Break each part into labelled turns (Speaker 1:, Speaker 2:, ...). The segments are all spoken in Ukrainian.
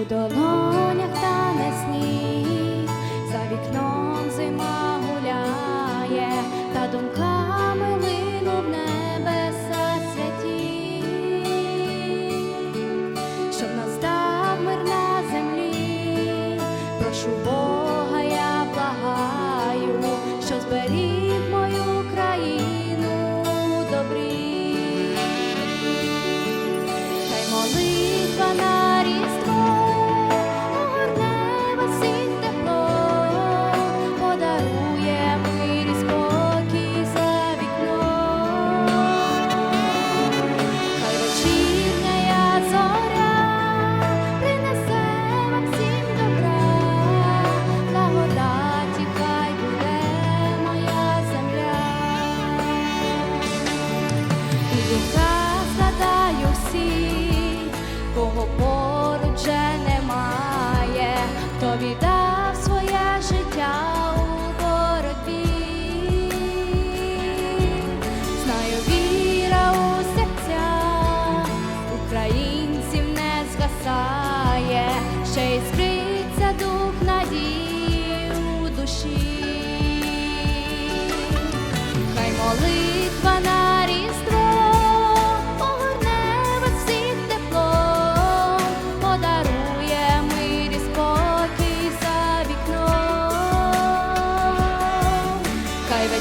Speaker 1: у долонях тане сніг, за вікном зима гуляє, та думками лину в небеса святі, щоб настав мир на землі, прошу Бога, хто віддав своє життя у боротьбі. Знаю, віра у серця українців не згасає,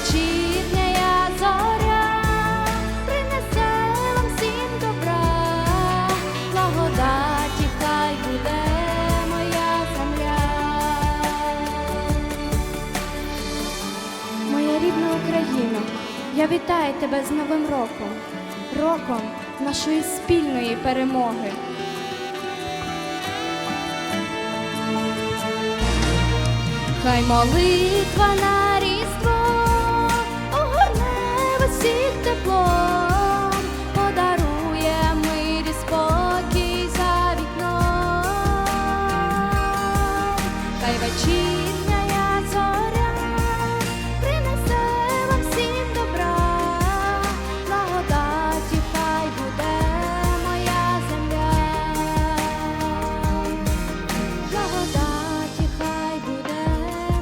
Speaker 1: вечірня зоря принесе вам всім добра, благодаті, моя земля. Моя рідна Україна, я вітаю тебе з Новим роком, роком нашої спільної перемоги. Хай молитва на вечірня зоря принесе вам всім добра, благодаті, хай буде моя земля. Благодаті, хай буде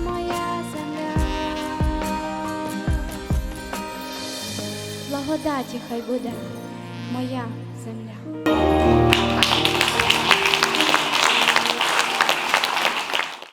Speaker 1: моя земля. Благодаті, хай буде моя земля.